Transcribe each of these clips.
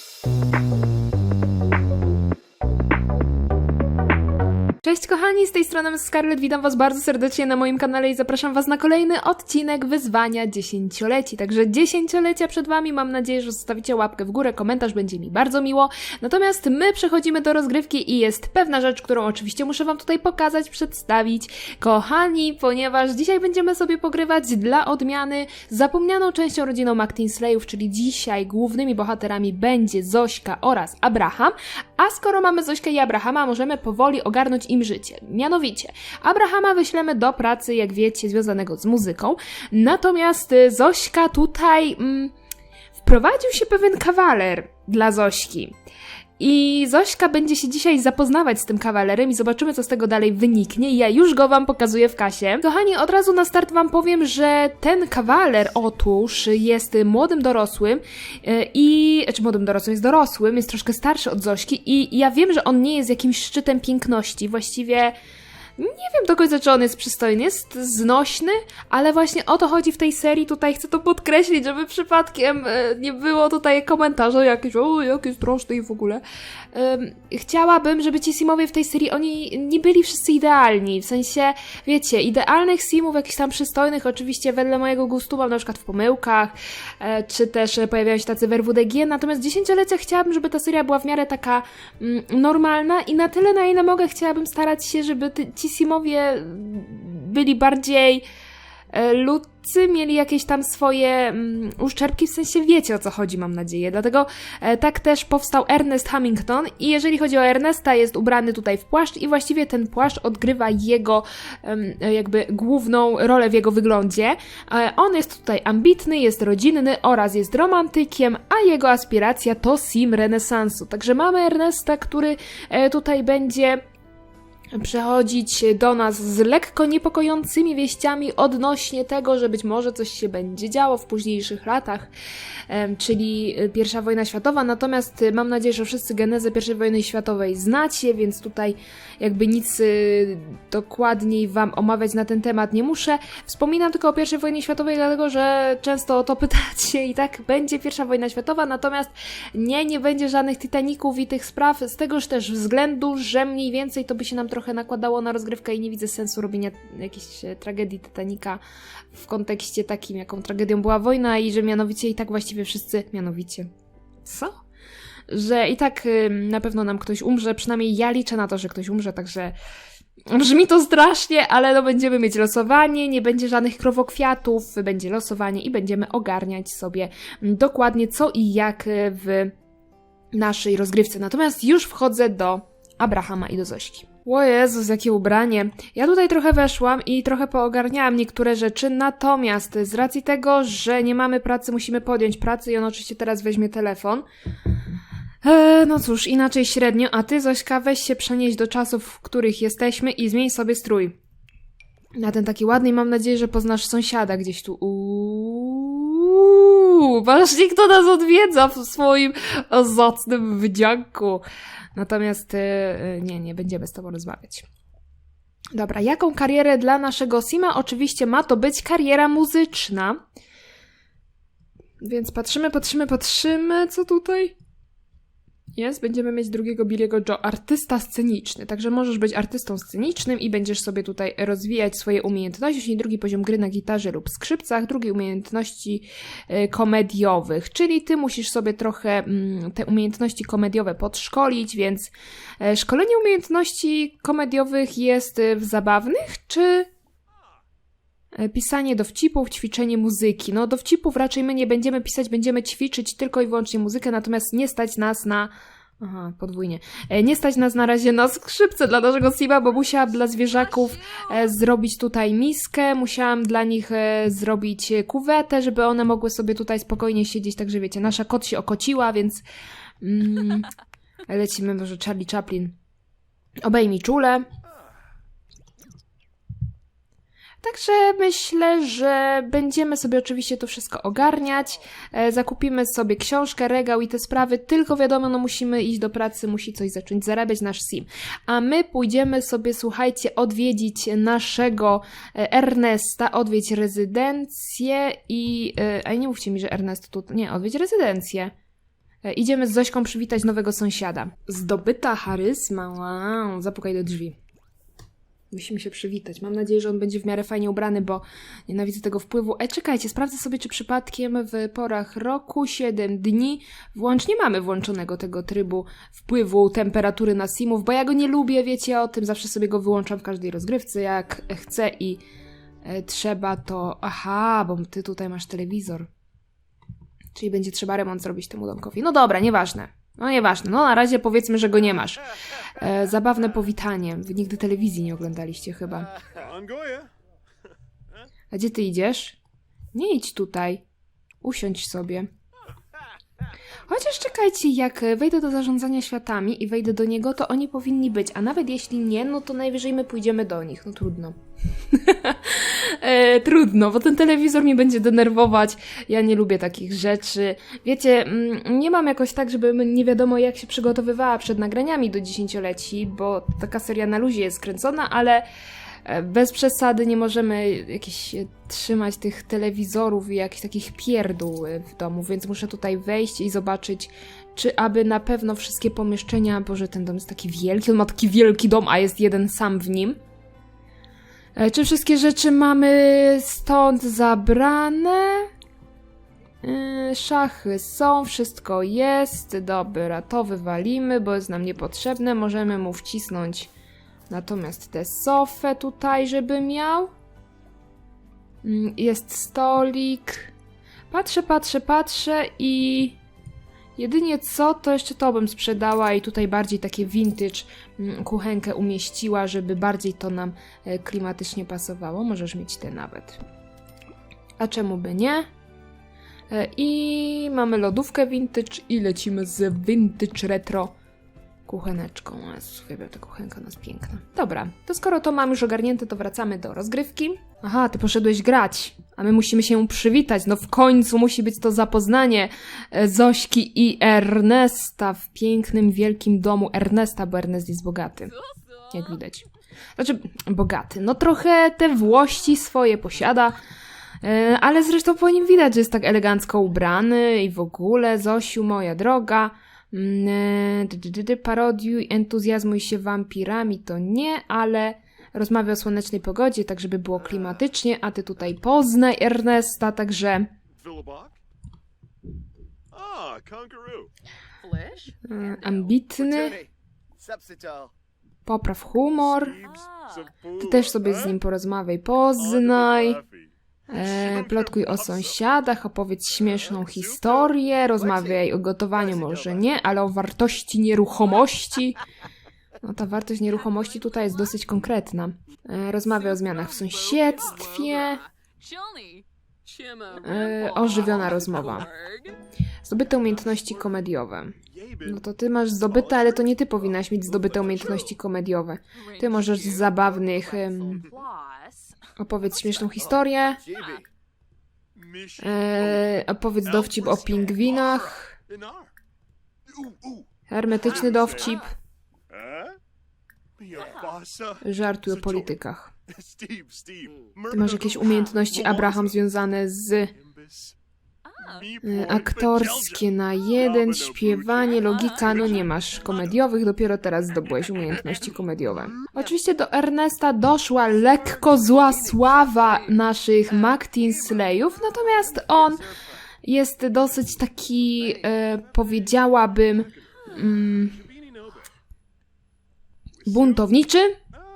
Thank you. Cześć kochani, z tej strony Scarlett, witam was bardzo serdecznie na moim kanale i zapraszam was na kolejny odcinek wyzwania dziesięcioleci. Także dziesięciolecia przed wami, mam nadzieję, że zostawicie łapkę w górę, komentarz, będzie mi bardzo miło. Natomiast my przechodzimy do rozgrywki i jest pewna rzecz, którą oczywiście muszę wam tutaj pokazać, przedstawić. Kochani, ponieważ dzisiaj będziemy sobie pogrywać dla odmiany zapomnianą częścią rodziną McTinsleyów, czyli dzisiaj głównymi bohaterami będzie Zośka oraz Abraham, a skoro mamy Zośkę i Abrahama, możemy powoli ogarnąć im życie. Mianowicie, Abrahama wyślemy do pracy, jak wiecie, związanego z muzyką, natomiast Zośka tutaj mm, wprowadził się pewien kawaler dla Zośki. I Zośka będzie się dzisiaj zapoznawać z tym kawalerem i zobaczymy, co z tego dalej wyniknie. Ja już go wam pokazuję w kasie. Kochani, od razu na start wam powiem, że ten kawaler otóż jest młodym dorosłym yy, i... czy młodym dorosłym, jest dorosłym, jest troszkę starszy od Zośki i ja wiem, że on nie jest jakimś szczytem piękności. Właściwie nie wiem do końca, czy on jest przystojny, jest znośny, ale właśnie o to chodzi w tej serii. Tutaj chcę to podkreślić, żeby przypadkiem e, nie było tutaj komentarza jakieś, o, jaki straszny i w ogóle. Chciałabym, żeby ci simowie w tej serii, oni nie byli wszyscy idealni. W sensie, wiecie, idealnych simów, jakichś tam przystojnych, oczywiście wedle mojego gustu mam na przykład w pomyłkach, e, czy też pojawiają się tacy w RWDG, natomiast dziesięciolecia chciałabym, żeby ta seria była w miarę taka mm, normalna i na tyle, na ile mogę, chciałabym starać się, żeby ci simowie byli bardziej e, ludcy, mieli jakieś tam swoje mm, uszczerbki, w sensie wiecie o co chodzi, mam nadzieję. Dlatego e, tak też powstał Ernest Hamilton i jeżeli chodzi o Ernesta, jest ubrany tutaj w płaszcz i właściwie ten płaszcz odgrywa jego e, jakby główną rolę w jego wyglądzie. On jest tutaj ambitny, jest rodzinny oraz jest romantykiem, a jego aspiracja to sim renesansu. Także mamy Ernesta, który tutaj będzie przechodzić do nas z lekko niepokojącymi wieściami odnośnie tego, że być może coś się będzie działo w późniejszych latach, czyli pierwsza wojna światowa. Natomiast y, mam nadzieję, że wszyscy genezę pierwszej wojny światowej znacie, więc tutaj jakby nic y, dokładniej wam omawiać na ten temat nie muszę. Wspominam tylko o pierwszej wojnie światowej, dlatego że często o to pytacie i tak będzie pierwsza wojna światowa, natomiast nie, nie będzie żadnych Titaników i tych spraw, z tegoż też względu, że mniej więcej to by się nam trochę nakładało na rozgrywkę i nie widzę sensu robienia jakiejś e, tragedii Titanica w kontekście takim, jaką tragedią była wojna i że mianowicie i tak właściwie wszyscy, mianowicie, co? Że i tak y, na pewno nam ktoś umrze, przynajmniej ja liczę na to, że ktoś umrze, także Brzmi to strasznie, ale no będziemy mieć losowanie, nie będzie żadnych krowokwiatów, będzie losowanie i będziemy ogarniać sobie dokładnie co i jak y, w naszej rozgrywce. Natomiast już wchodzę do Abrahama i do Zośki. O Jezus, jakie ubranie. Ja tutaj trochę weszłam i trochę poogarniałam niektóre rzeczy, natomiast z racji tego, że nie mamy pracy, musimy podjąć pracę i on oczywiście teraz weźmie telefon. Eee, no cóż, inaczej średnio, a ty, Zośka, weź się przenieść do czasów, w których jesteśmy i zmień sobie strój. Na ten taki ładny i mam nadzieję, że poznasz sąsiada gdzieś tu. Uuu, właśnie kto nas odwiedza w swoim zacnym wdzianku. Natomiast y, y, nie, nie będziemy z tobą rozmawiać. Dobra, jaką karierę dla naszego Sima? Oczywiście ma to być kariera muzyczna. Więc patrzymy, patrzymy, patrzymy, co tutaj jest. Będziemy mieć drugiego Billiego Joe, artysta sceniczny. Także możesz być artystą scenicznym i będziesz sobie tutaj rozwijać swoje umiejętności, czyli drugi poziom gry na gitarze lub skrzypcach, drugie umiejętności y, komediowych, czyli ty musisz sobie trochę mm, te umiejętności komediowe podszkolić, więc e, szkolenie umiejętności komediowych jest y, w zabawnych, czy E, Pisanie dowcipów, ćwiczenie muzyki. No, dowcipów raczej my nie będziemy pisać, będziemy ćwiczyć tylko i wyłącznie muzykę, natomiast nie stać nas na. Aha, podwójnie. E, Nie stać nas na razie na skrzypce dla naszego Siba, bo musiałam dla zwierzaków e, zrobić tutaj miskę, musiałam dla nich e, zrobić e, kuwetę, żeby one mogły sobie tutaj spokojnie siedzieć, także wiecie, nasza kot się okociła, więc mm, lecimy może Charlie Chaplin. Obejmij czule. Także myślę, że będziemy sobie oczywiście to wszystko ogarniać. E, zakupimy sobie książkę, regał i te sprawy, tylko wiadomo, no musimy iść do pracy, musi coś zacząć zarabiać nasz sim. A my pójdziemy sobie, słuchajcie, odwiedzić naszego e, Ernesta, odwiedź rezydencję i... E, a nie mówcie mi, że Ernest tu... Nie, odwiedź rezydencję. Idziemy z Zośką przywitać nowego sąsiada. Zdobyta charyzma, wow, zapukaj do drzwi. Musimy się przywitać. Mam nadzieję, że on będzie w miarę fajnie ubrany, bo nienawidzę tego wpływu. E, czekajcie, sprawdzę sobie, czy przypadkiem w porach roku 7 dni włącznie mamy włączonego tego trybu wpływu temperatury na simów, bo ja go nie lubię, wiecie o tym, zawsze sobie go wyłączam w każdej rozgrywce, jak chcę i e, trzeba to... Aha, bo ty tutaj masz telewizor. Czyli będzie trzeba remont zrobić temu domkowi. No dobra, nieważne. No nieważne. No na razie powiedzmy, że go nie masz. E, zabawne powitanie. Wy nigdy telewizji nie oglądaliście chyba. A gdzie ty idziesz? Nie idź tutaj. Usiądź sobie. Chociaż czekajcie, jak wejdę do zarządzania światami i wejdę do niego, to oni powinni być. A nawet jeśli nie, no to najwyżej my pójdziemy do nich. No trudno. e, trudno, bo ten telewizor mnie będzie denerwować. Ja nie lubię takich rzeczy. Wiecie, mm, nie mam jakoś tak, żebym nie wiadomo jak się przygotowywała przed nagraniami do dziesięcioleci, bo taka seria na luzie jest kręcona, ale e, bez przesady nie możemy jakieś e, trzymać tych telewizorów i jakichś takich pierdół e, w domu, więc muszę tutaj wejść i zobaczyć, czy aby na pewno wszystkie pomieszczenia, Boże, ten dom jest taki wielki, on ma taki wielki dom, a jest jeden sam w nim. E, Czy wszystkie rzeczy mamy stąd zabrane? Yy, Szachy są, wszystko jest. Dobra, to wywalimy, bo jest nam niepotrzebne. Możemy mu wcisnąć natomiast tę sofę tutaj, żeby miał. Mm, Jest stolik. Patrzę, patrzę, patrzę i jedynie co, to jeszcze to bym sprzedała i tutaj bardziej takie vintage kuchenkę umieściła, żeby bardziej to nam e, klimatycznie pasowało. Możesz mieć te nawet. A czemu by nie? E, I mamy lodówkę vintage i lecimy z vintage retro kucheneczką. Jezu, uwielbiam ta kuchenka, jest piękna. Dobra, to skoro to mam już ogarnięte, to wracamy do rozgrywki. Aha, ty poszedłeś grać, a my musimy się przywitać. No w końcu musi być to zapoznanie e, Zośki i Ernesta w pięknym, wielkim domu Ernesta, bo Ernest jest bogaty. Jak widać. Znaczy, bogaty. No trochę te włości swoje posiada, e, ale zresztą po nim widać, że jest tak elegancko ubrany i w ogóle, Zosiu, moja droga. Mm, e, Parodiuj, entuzjazmuj się wampirami, to nie, ale rozmawia o słonecznej pogodzie, tak żeby było klimatycznie, a ty tutaj poznaj Ernesta, także. Ah, e, ambitny, popraw humor, food, ty też sobie z huh? nim porozmawiaj, poznaj. E, plotkuj o sąsiadach, opowiedz śmieszną historię, rozmawiaj o gotowaniu może nie, ale o wartości nieruchomości. No ta wartość nieruchomości tutaj jest dosyć konkretna. E, rozmawiaj o zmianach w sąsiedztwie. E, ożywiona rozmowa. Zdobyte umiejętności komediowe. No to ty masz zdobyte, ale to nie ty powinnaś mieć zdobyte umiejętności komediowe. Ty możesz z zabawnych opowiedz śmieszną historię, e, opowiedz dowcip o pingwinach, hermetyczny dowcip. Żartuj o politykach. Ty masz jakieś umiejętności, Abraham, związane z y, aktorskie na jeden, śpiewanie, logika, no nie masz komediowych, dopiero teraz zdobyłeś umiejętności komediowe. Oczywiście do Ernesta doszła lekko zła sława naszych Mactinsleyów, natomiast on jest dosyć taki, e, powiedziałabym, mm, buntowniczy.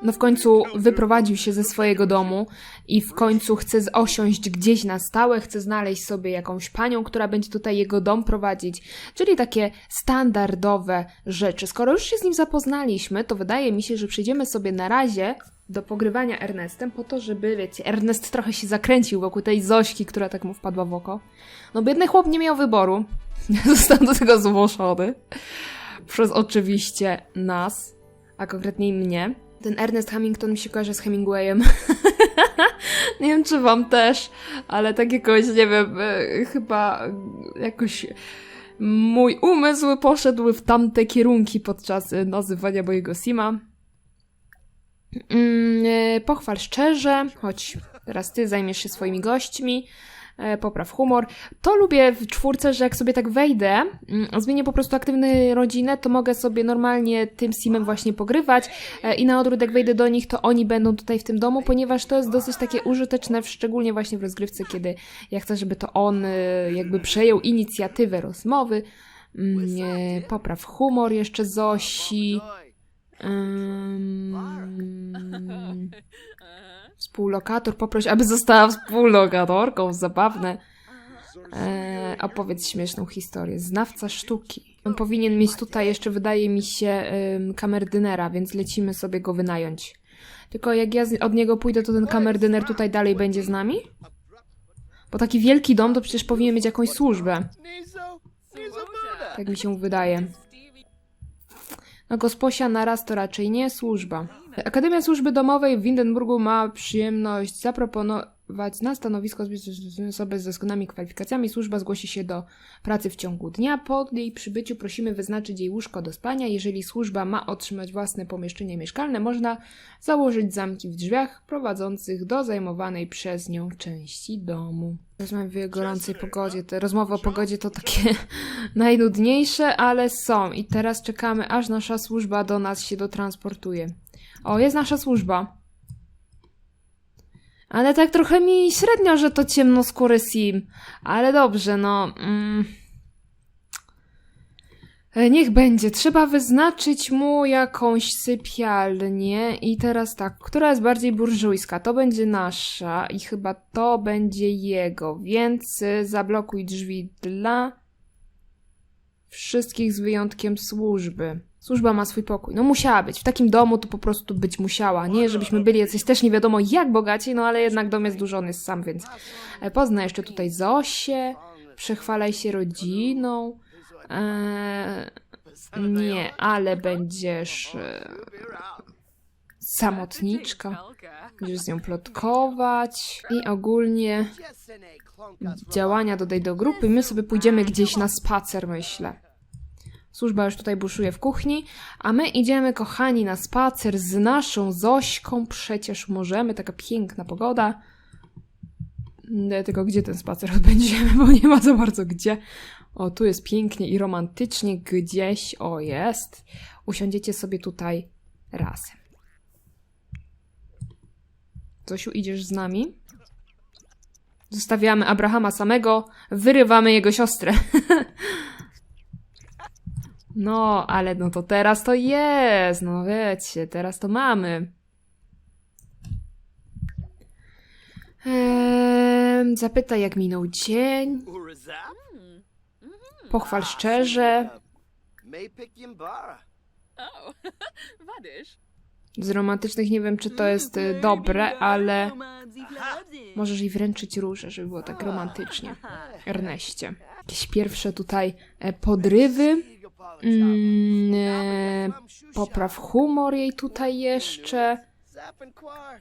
No w końcu wyprowadził się ze swojego domu i w końcu chce osiąść gdzieś na stałe, chce znaleźć sobie jakąś panią, która będzie tutaj jego dom prowadzić. Czyli takie standardowe rzeczy. Skoro już się z nim zapoznaliśmy, to wydaje mi się, że przejdziemy sobie na razie do pogrywania Ernestem po to, żeby, wiecie, Ernest trochę się zakręcił wokół tej Zośki, która tak mu wpadła w oko. No biedny chłop nie miał wyboru. Został do tego zmuszony. Przez oczywiście nas, a konkretniej mnie. Ten Ernest Hamilton mi się kojarzy z Hemingwayem. nie wiem, czy wam też, ale tak jakoś, nie wiem, e, chyba jakoś mój umysł poszedł w tamte kierunki podczas e, nazywania mojego Sima. Mm, e, pochwal szczerze, choć teraz ty zajmiesz się swoimi gośćmi. E, popraw humor. To lubię w czwórce, że jak sobie tak wejdę, mm, zmienię po prostu aktywny rodzinę, to mogę sobie normalnie tym simem właśnie pogrywać e, i na odwrót jak wejdę do nich, to oni będą tutaj w tym domu, ponieważ to jest dosyć takie użyteczne, szczególnie właśnie w rozgrywce, kiedy ja chcę, żeby to on e, jakby przejął inicjatywę rozmowy. Mm, Popraw humor jeszcze Zosi. Ym, Współlokator, poproś, aby została współlokatorką. Zabawne. E, opowiedz śmieszną historię. Znawca sztuki. On powinien mieć tutaj jeszcze, wydaje mi się, kamerdynera, więc lecimy sobie go wynająć. Tylko jak ja od niego pójdę, to ten kamerdyner tutaj dalej będzie z nami? Bo taki wielki dom to przecież powinien mieć jakąś służbę. Tak mi się wydaje. No gosposia na raz to raczej nie służba. Akademia Służby Domowej w Windenburgu ma przyjemność zaproponować na stanowisko osoby ze doskonanymi kwalifikacjami. Służba zgłosi się do pracy w ciągu dnia. Po jej przybyciu prosimy wyznaczyć jej łóżko do spania. Jeżeli służba ma otrzymać własne pomieszczenie mieszkalne, można założyć zamki w drzwiach prowadzących do zajmowanej przez nią części domu. Rozmawiamy o gorącej pogodzie. Te rozmowy o pogodzie to takie najnudniejsze, ale są. I teraz czekamy, aż nasza służba do nas się dotransportuje. O, jest nasza służba. Ale tak trochę mi średnio, że to ciemnoskóry sim. Ale dobrze, no. Mm. E, Niech będzie. Trzeba wyznaczyć mu jakąś sypialnię. I teraz tak, która jest bardziej burżujska? To będzie nasza i chyba to będzie jego. Więc y, zablokuj drzwi dla wszystkich z wyjątkiem służby. Służba ma swój pokój. No musiała być. W takim domu to po prostu być musiała. Nie, żebyśmy byli jacyś też nie wiadomo jak bogaci, no ale jednak dom jest dużo, on jest sam, więc e, pozna jeszcze tutaj Zosię, przechwalaj się rodziną. Eee, nie, ale będziesz e, samotniczka. Będziesz z nią plotkować i ogólnie działania dodaj do grupy. My sobie pójdziemy gdzieś na spacer, myślę. Służba już tutaj buszuje w kuchni, a my idziemy, kochani, na spacer z naszą Zośką. Przecież możemy, taka piękna pogoda. Nie, Tylko gdzie ten spacer odbędziemy, bo nie ma za bardzo gdzie. O, tu jest pięknie i romantycznie gdzieś. O, jest. Usiądziecie sobie tutaj razem. Zosiu, idziesz z nami? Zostawiamy Abrahama samego, wyrywamy jego siostrę. No, ale no to teraz to jest, no wiecie, teraz to mamy. Ehm, zapytaj, jak minął dzień. Pochwal szczerze. Z romantycznych nie wiem, czy to jest y, dobre, ale możesz jej wręczyć róże, żeby było tak romantycznie. Erneście. Jakieś pierwsze tutaj e, podrywy. Mm, e, popraw humor jej tutaj jeszcze.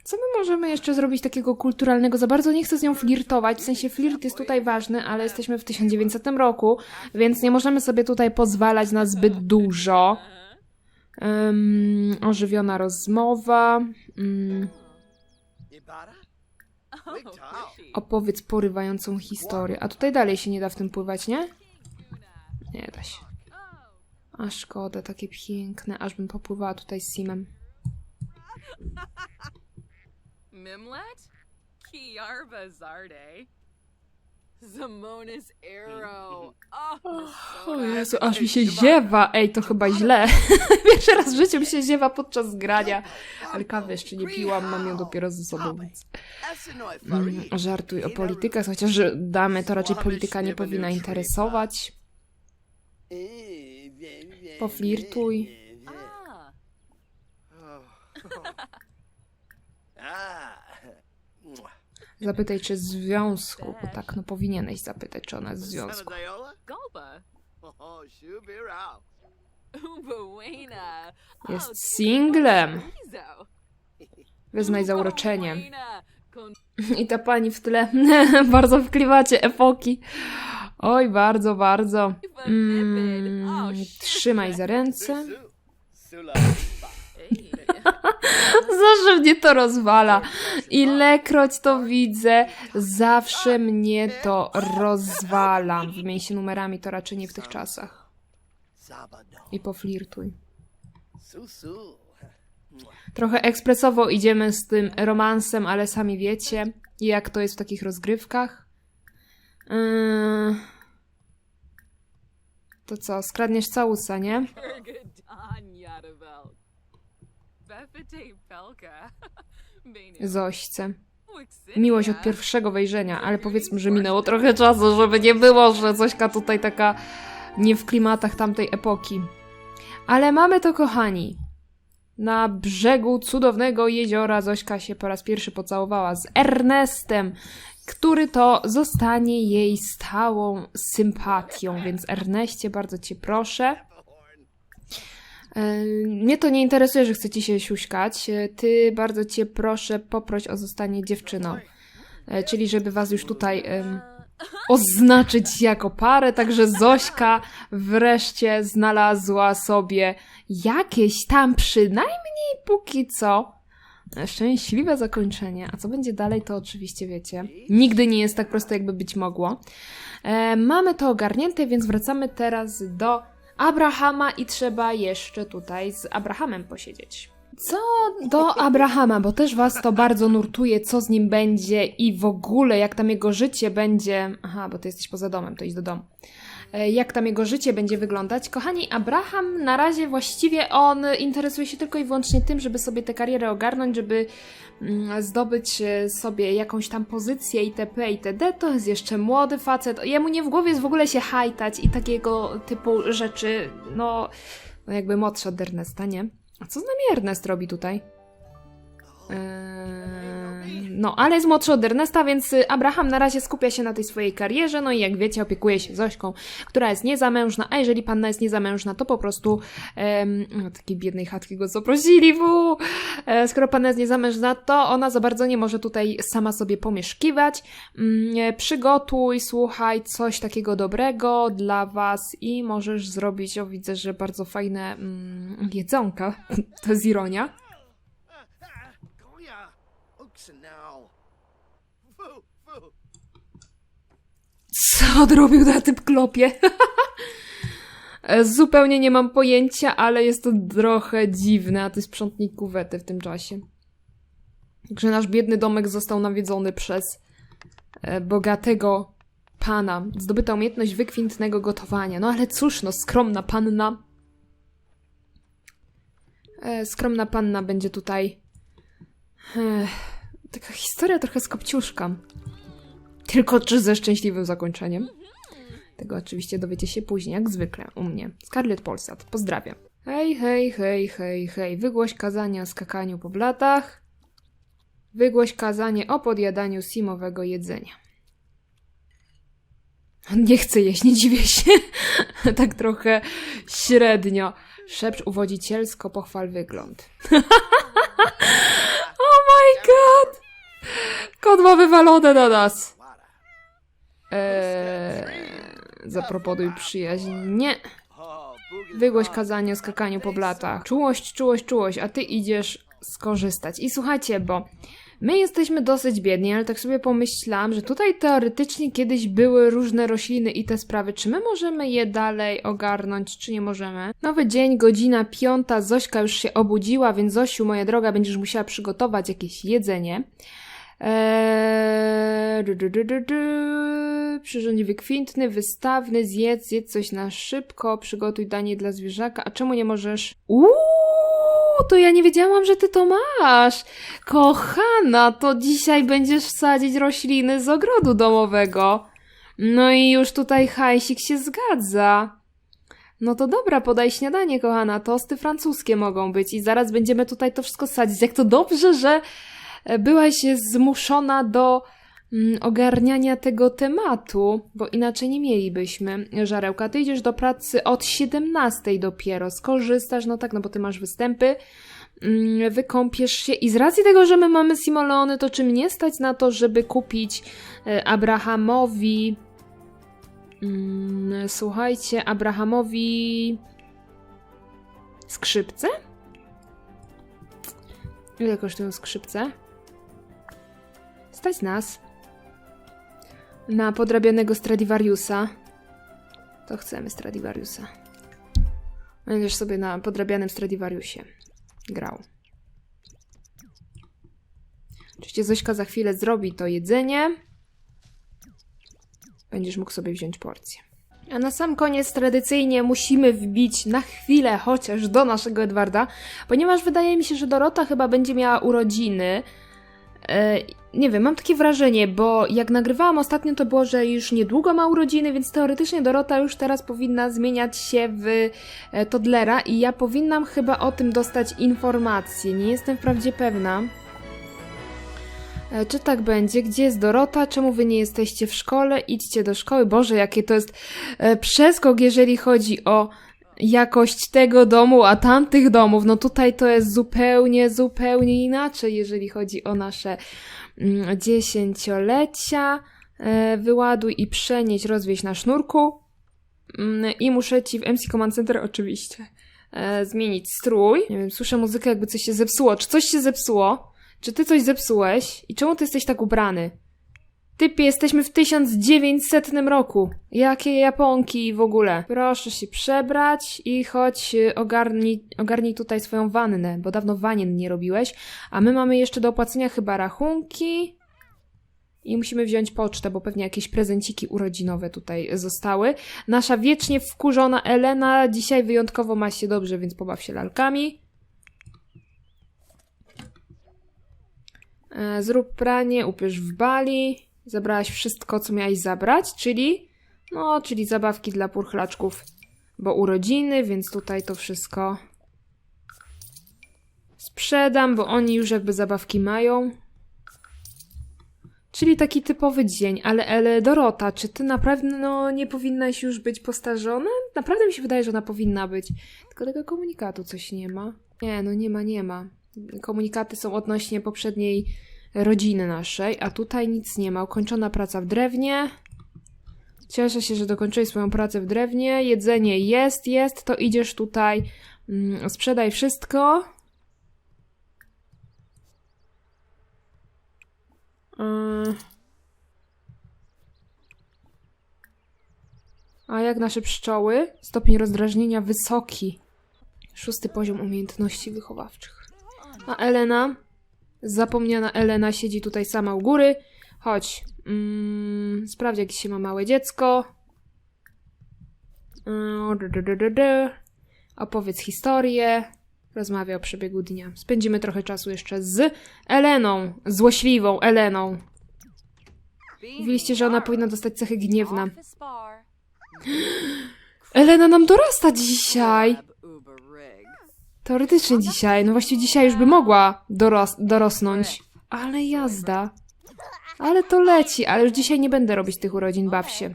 Co my możemy jeszcze zrobić takiego kulturalnego? Za bardzo nie chcę z nią flirtować, w sensie flirt jest tutaj ważny, ale jesteśmy w 1900 roku, więc nie możemy sobie tutaj pozwalać na zbyt dużo. Em, ożywiona rozmowa. Fishy. opowiedz porywającą historię. A tutaj dalej się nie da w tym pływać, nie? Nie da się. A szkoda, takie piękne, aż bym popływała tutaj z Simem. Mimlet? Kiarba Zarde. Zamona's Arrow. Oh, O. Jezu, aż mi się ziewa. Ej, to chyba źle. Pierwszy raz w życiu mi się ziewa podczas grania. Ale kawy jeszcze nie piłam, mam ją dopiero ze sobą, więc... Mm, żartuj o politykach, chociaż damy to raczej polityka nie powinna interesować. Poflirtuj. Zapytaj, czy z związku, bo tak, no powinieneś zapytać, czy ona jest w związku. Jest singlem. Wyznaj zauroczenie. I ta pani w tle, bardzo w klimacie epoki. Oj, bardzo, bardzo. Mm, trzymaj za ręce. Zawsze mnie to rozwala. Ilekroć to widzę, zawsze mnie to rozwala. Wymień się numerami, to raczej nie w tych czasach. I poflirtuj. Trochę ekspresowo idziemy z tym romansem, ale sami wiecie, jak to jest w takich rozgrywkach. Yy... To co, skradniesz całusa, nie? Zośce. Miłość od pierwszego wejrzenia, ale powiedzmy, że minęło trochę czasu, żeby nie było, że Zośka tutaj taka nie w klimatach tamtej epoki. Ale mamy to, kochani. Na brzegu cudownego jeziora Zośka się po raz pierwszy pocałowała z Ernestem, który to zostanie jej stałą sympatią. Więc Erneście, bardzo cię proszę. E, Mnie to nie interesuje, że chcecie się siuśkać. E, Ty bardzo cię proszę, poproś o zostanie dziewczyną. E, Czyli żeby was już tutaj oznaczyć jako parę, także Zośka wreszcie znalazła sobie jakieś tam przynajmniej póki co szczęśliwe zakończenie. A co będzie dalej, to oczywiście wiecie. Nigdy nie jest tak prosto, jakby być mogło. E, mamy to ogarnięte, więc wracamy teraz do Abrahama i trzeba jeszcze tutaj z Abrahamem posiedzieć. Co do Abrahama, bo też was to bardzo nurtuje, co z nim będzie i w ogóle jak tam jego życie będzie. Aha, bo ty jesteś poza domem, to idź do domu. E, Jak tam jego życie będzie wyglądać? Kochani, Abraham na razie właściwie on interesuje się tylko i wyłącznie tym, żeby sobie tę karierę ogarnąć, żeby mm, zdobyć e, sobie jakąś tam pozycję itp. itd. To jest jeszcze młody facet. Jemu nie w głowie jest w ogóle się hajtać i takiego typu rzeczy, no, no jakby młodszy od Ernesta, nie? A co z nami Ernest robi tutaj? Eee, No, ale jest młodszy od Ernesta, więc y, Abraham na razie skupia się na tej swojej karierze, no i jak wiecie, opiekuje się Zośką, która jest niezamężna, a jeżeli panna jest niezamężna, to po prostu em, no, takiej biednej chatki go zaprosili, wu! E, skoro panna jest niezamężna, to ona za bardzo nie może tutaj sama sobie pomieszkiwać. Mm, e, przygotuj, słuchaj, coś takiego dobrego dla was i możesz zrobić, o widzę, że bardzo fajne mm, jedzonka, to jest ironia. Goya. Oxenow. Fu, fu. Co odrobił na tym klopie? E, Zupełnie nie mam pojęcia, ale jest to trochę dziwne, a ty sprzątnij kuwetę w tym czasie. Także nasz biedny domek został nawiedzony przez e, bogatego pana. Zdobyta umiejętność wykwintnego gotowania. No ale cóż, no skromna panna. E, skromna panna będzie tutaj. Ech, taka historia trochę z kopciuszka. Tylko czy ze szczęśliwym zakończeniem? Tego oczywiście dowiecie się później, jak zwykle, u mnie. Scarlett Polsat, pozdrawiam. Hej, hej, hej, hej, hej. Wygłoś kazanie o skakaniu po blatach. Wygłoś kazanie o podjadaniu simowego jedzenia. Nie chcę jeść, nie dziwię się. tak trochę średnio. Szepcz uwodzicielsko, pochwal wygląd. oh my god! Kot ma wywalone na nas. Eee, zaproponuj przyjaźń. Nie. Wygłoś kazanie o skakaniu po blatach. Czułość, czułość, czułość, a ty idziesz skorzystać. I słuchajcie, bo my jesteśmy dosyć biedni, ale tak sobie pomyślałam, że tutaj teoretycznie kiedyś były różne rośliny i te sprawy. Czy my możemy je dalej ogarnąć, czy nie możemy? Nowy dzień, godzina piąta, Zośka już się obudziła, więc Zosiu, moja droga, będziesz musiała przygotować jakieś jedzenie. Eee, du, du, du, du, du. Przyrządź wykwintny, wystawny, zjedz, zjedz coś na szybko, przygotuj danie dla zwierzaka. A czemu nie możesz? Uuu, to ja nie wiedziałam, że ty to masz. Kochana, to dzisiaj będziesz sadzić rośliny z ogrodu domowego. No i już tutaj hajsik się zgadza. No to dobra, podaj śniadanie, kochana. Tosty francuskie mogą być i zaraz będziemy tutaj to wszystko sadzić. Jak to dobrze, że byłaś zmuszona do ogarniania tego tematu, bo inaczej nie mielibyśmy. Żarełka, ty idziesz do pracy od 17 dopiero. Skorzystasz, no tak, no bo ty masz występy. Mm, Wykąpiesz się i z racji tego, że my mamy Simolony, to czy mnie stać na to, żeby kupić e, Abrahamowi Mm, słuchajcie, Abrahamowi skrzypce? Ile kosztują skrzypce? Stać nas. Na podrabianego Stradivariusa. To chcemy Stradivariusa. Będziesz sobie na podrabianym Stradivariusie grał. Oczywiście Zośka za chwilę zrobi to jedzenie. Będziesz mógł sobie wziąć porcję. A na sam koniec tradycyjnie musimy wbić na chwilę chociaż do naszego Edwarda, ponieważ wydaje mi się, że Dorota chyba będzie miała urodziny. E, nie wiem, mam takie wrażenie, bo jak nagrywałam ostatnio, to było, że już niedługo ma urodziny, więc teoretycznie Dorota już teraz powinna zmieniać się w e, Toddlera i ja powinnam chyba o tym dostać informację. Nie jestem wprawdzie pewna. E, Czy tak będzie? Gdzie jest Dorota? Czemu wy nie jesteście w szkole? Idźcie do szkoły. Boże, jakie to jest przeskok, jeżeli chodzi o jakość tego domu, a tamtych domów. No tutaj to jest zupełnie, zupełnie inaczej, jeżeli chodzi o nasze mm, dziesięciolecia. E, Wyładuj i przenieść, rozwieź na sznurku. Mm, I muszę ci w MC Command Center oczywiście e, zmienić strój. Nie wiem, słyszę muzykę, jakby coś się zepsuło. Czy coś się zepsuło? Czy ty coś zepsułeś? I czemu ty jesteś tak ubrany? Typie, jesteśmy w 1900 roku. Jakie Japonki w ogóle? Proszę się przebrać i chodź y, ogarnij, ogarnij tutaj swoją wannę, bo dawno wanien nie robiłeś. A my mamy jeszcze do opłacenia chyba rachunki. I musimy wziąć pocztę, bo pewnie jakieś prezenciki urodzinowe tutaj zostały. Nasza wiecznie wkurzona Elena dzisiaj wyjątkowo ma się dobrze, więc pobaw się lalkami. E, Zrób pranie, upierz w bali. Zabrałaś wszystko, co miałaś zabrać, czyli... No, czyli zabawki dla purchlaczków, bo urodziny, więc tutaj to wszystko sprzedam, bo oni już jakby zabawki mają. Czyli taki typowy dzień, ale, ale Dorota, czy ty naprawdę no, nie powinnaś już być postarzona? Naprawdę mi się wydaje, że ona powinna być. Tylko tego komunikatu coś nie ma. Nie, no nie ma, nie ma. Komunikaty są odnośnie poprzedniej rodziny naszej, a tutaj nic nie ma. Ukończona praca w drewnie. Cieszę się, że dokończyłeś swoją pracę w drewnie. Jedzenie jest, jest, to idziesz tutaj, mm, sprzedaj wszystko. A jak nasze pszczoły? Stopień rozdrażnienia wysoki. Szósty poziom umiejętności wychowawczych. A Elena? Zapomniana Elena siedzi tutaj sama u góry. Chodź. Mm, sprawdź, jak się ma małe dziecko. Mm. Opowiedz historię. Rozmawia o przebiegu dnia. Spędzimy trochę czasu jeszcze z Eleną. Złośliwą Eleną. Mówiliście, że ona powinna dostać cechy gniewna. Elena nam dorasta dzisiaj. Teoretycznie dzisiaj, no właściwie dzisiaj już by mogła doros dorosnąć. Ale jazda. Ale to leci, ale już dzisiaj nie będę robić tych urodzin, baw się.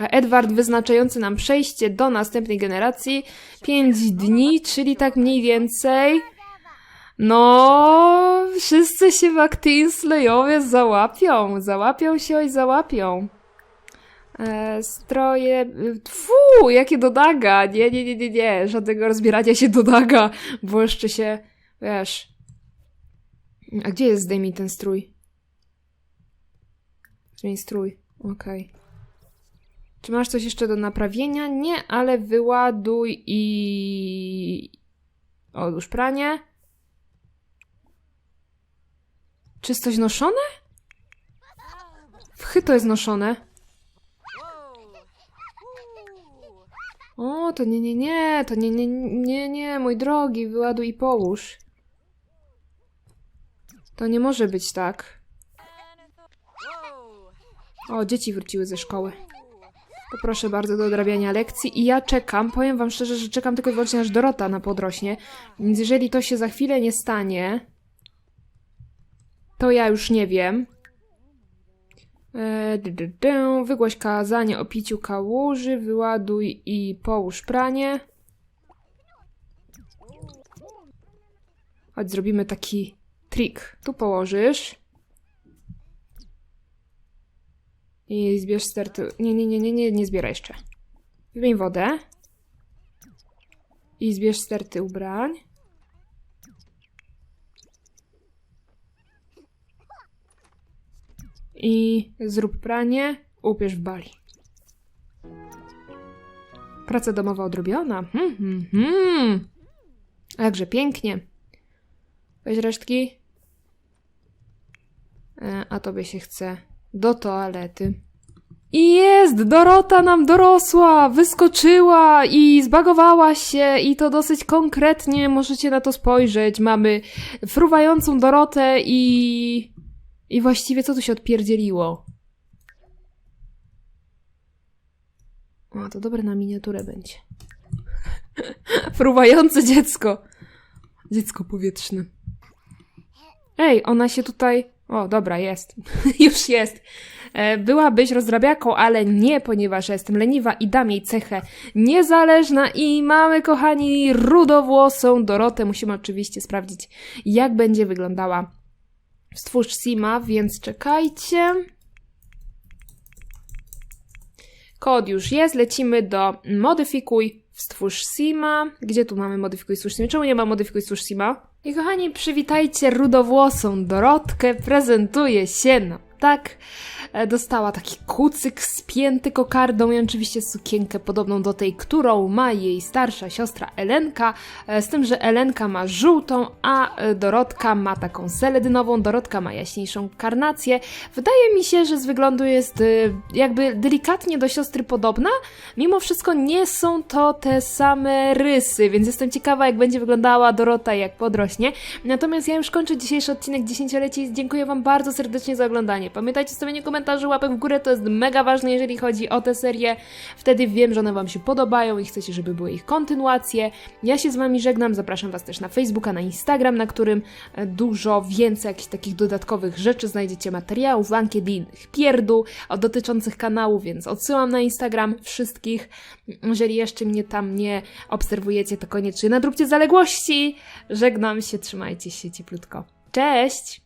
A Edward wyznaczający nam przejście do następnej generacji 5 dni, czyli tak mniej więcej. No, wszyscy się w Actinsleyowie załapią. Załapią się i załapią. E, stroje. Fu, jakie dodaga! Nie, nie, nie, nie, nie. Żadnego rozbierania się dodaga, bo jeszcze się. Wiesz. A gdzie jest zdejmij ten strój? Zmień strój. Okej. Czy masz coś jeszcze do naprawienia? Nie, ale wyładuj i. Odłóż pranie. Czy jest coś noszone? Wchy to jest noszone. To nie, nie, nie, to nie, nie, nie, nie, mój drogi, wyładuj i połóż. To nie może być tak. O, dzieci wróciły ze szkoły. Poproszę bardzo do odrabiania lekcji i ja czekam, powiem wam szczerze, że czekam tylko i wyłącznie aż Dorota na podrośnie, więc jeżeli to się za chwilę nie stanie, to ja już nie wiem. E. Wygłoś kazanie o piciu kałuży, wyładuj i połóż pranie. Chodź, zrobimy taki trik. Tu położysz. I zbierz sterty. Nie, nie, nie, nie, nie, nie zbieraj jeszcze. Wymień wodę. I zbierz sterty ubrań. I zrób pranie, upierz w bali. Praca domowa odrobiona. Hmm, hmm, hmm. Jakże pięknie. Weź resztki. E, A tobie się chce do toalety. I jest! Dorota nam dorosła! Wyskoczyła i zbagowała się i to dosyć konkretnie możecie na to spojrzeć. Mamy fruwającą Dorotę i... I właściwie co tu się odpierdzieliło? O, to dobre na miniaturę będzie. Fruwające dziecko. Dziecko powietrzne. Ej, ona się tutaj. O, dobra, jest. Już jest. E, Byłabyś rozrabiaką, ale nie, ponieważ jestem leniwa i dam jej cechę niezależna i mamy, kochani, rudowłosą Dorotę. Musimy oczywiście sprawdzić, jak będzie wyglądała stwórz Sima, więc czekajcie. Kod już jest, lecimy do modyfikuj stwórz Sima. Gdzie tu mamy modyfikuj stwórz Sima? Czemu nie ma modyfikuj stwórz Sima? I kochani, przywitajcie rudowłosą Dorotkę, prezentuje się no tak. E, Dostała taki kucyk spięty kokardą i oczywiście sukienkę podobną do tej, którą ma jej starsza siostra Elenka, e, z tym, że Elenka ma żółtą, a e, Dorotka ma taką seledynową, Dorotka ma jaśniejszą karnację. Wydaje mi się, że z wyglądu jest jakby delikatnie do siostry podobna, mimo wszystko nie są to te same rysy, więc jestem ciekawa, jak będzie wyglądała Dorota, jak podrośnie. Natomiast ja już kończę dzisiejszy odcinek dziesięcioleci. Dziękuję Wam bardzo serdecznie za oglądanie. Pamiętajcie o stawieniu komentarzy, łapek w górę, to jest mega ważne, jeżeli chodzi o tę serię. Wtedy wiem, że one Wam się podobają i chcecie, żeby były ich kontynuacje. Ja się z Wami żegnam, zapraszam Was też na Facebooka, na Instagram, na którym e, dużo więcej jakichś takich dodatkowych rzeczy znajdziecie, materiałów, ankiet i pierdół dotyczących kanału, więc odsyłam na Instagram wszystkich. Jeżeli jeszcze mnie tam nie obserwujecie, to koniecznie nadróbcie zaległości. Żegnam się, trzymajcie się cieplutko. Cześć!